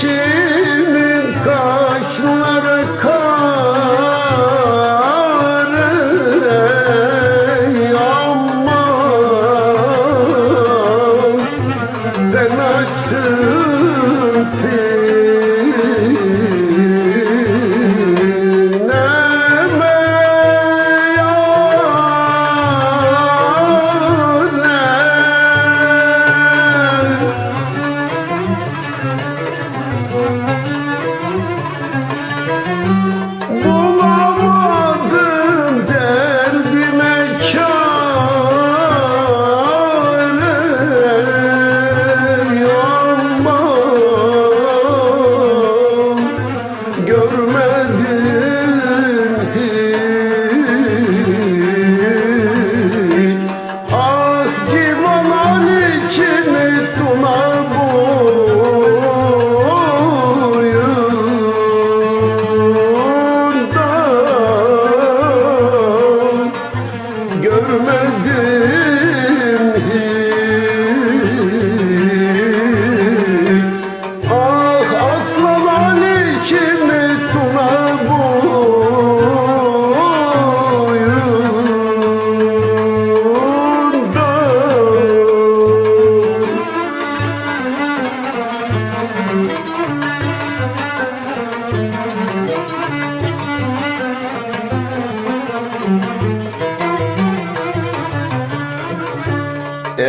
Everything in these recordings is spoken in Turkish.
Alevşimin kaşları kar ey aman açtım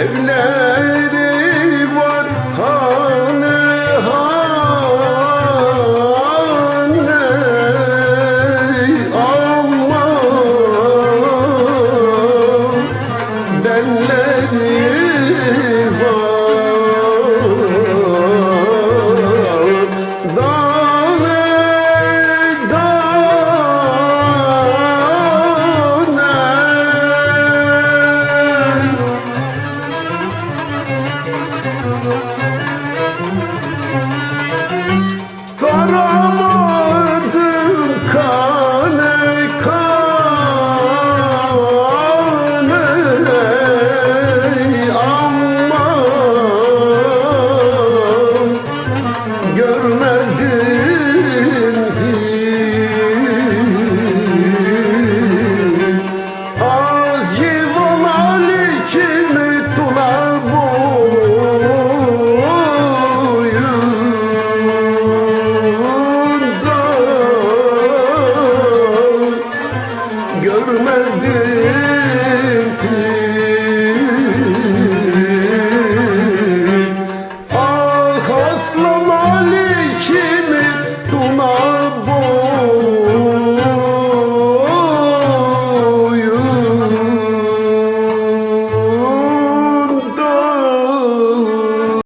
Mevlam Здорово!